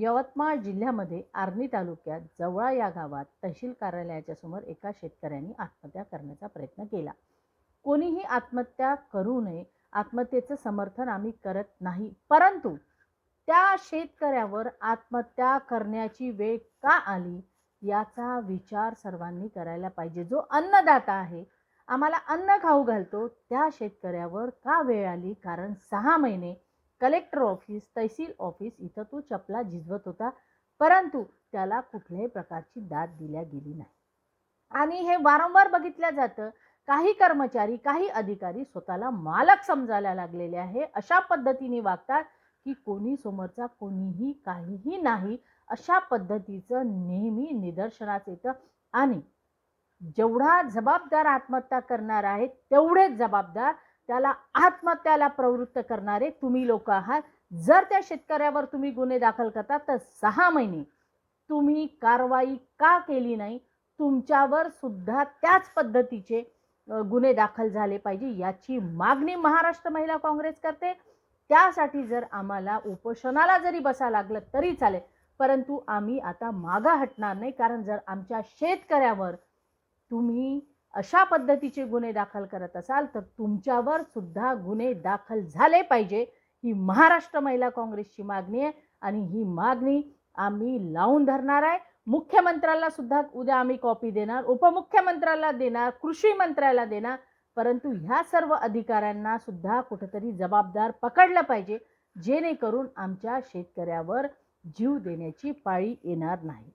यवतमाळ जिल्ह्यामध्ये आर्णी तालुक्यात जवळा या गावात तहसील कार्यालयाच्या समोर एका शेतकऱ्यांनी आत्महत्या करण्याचा प्रयत्न केला. कोणीही आत्महत्या करू नये आत्महत्येचं समर्थन आम्ही करत नाही परंतु त्या शेतकऱ्यावर आत्महत्या करण्याची वेळ का आली याचा विचार सर्वांनी करायला पाहिजे. जो अन्नदाता आहे आम्हाला अन्न खाऊ घालतो त्या शेतकऱ्यावर का वेळ आली? कारण सहा महिने कलेक्टर ऑफिस तहसील ऑफिस इथं तो चपला झिजवत होता परंतु त्याला कुठल्याही प्रकारची दाद दिल्या गेली नाही. आणि हे वारंवार बघितलं जातं काही कर्मचारी काही अधिकारी स्वतःला मालक समजायला लागलेले आहे. अशा पद्धतीने वागतात की कोणी समोरचा कोणीही काहीही नाही अशा पद्धतीचं नेहमी निदर्शनास येतं. आणि जेवढा जबाबदार आत्महत्या करणार आहे तेवढेच जबाबदार त्याला आत्महत्याला प्रवृत्त करणारे तुम्ही लोक आहात. जर त्या शेतकऱ्यावर तुम्ही गुन्हे दाखल करता तर सहा महिने. तुम्ही कारवाई का केली नाही? तुमच्यावर सुद्धा त्याच पद्धतीचे गुन्हे दाखल झाले पाहिजे याची मागणी महाराष्ट्र महिला काँग्रेस करते. त्यासाठी जर आम्हाला उपोषणाला जरी बसा लागलं तरी चालेल. परंतु आम्ही आता मागं हटणार नाही कारण जर आमच्या शेतकऱ्यावर तुम्ही अशा पद्धतीचे गुन्हे दाखल करत असाल तर तुमच्यावर सुद्धा गुन्हे दाखल झाले पाहिजे. ही महाराष्ट्र महिला काँग्रेसची मागणी आहे आणि ही मागणी आम्ही लावून धरणार आहे. मुख्यमंत्र्याला सुद्धा उद्या आम्ही कॉपी देणार उपमुख्यमंत्र्याला देणार कृषी मंत्र्याला देणार परंतु ह्या सर्व अधिकाऱ्यांना सुद्धा कुठंतरी जबाबदार पकडलं पाहिजे जेणेकरून आमच्या शेतकऱ्यावर जीव देण्याची पाळी येणार नाही.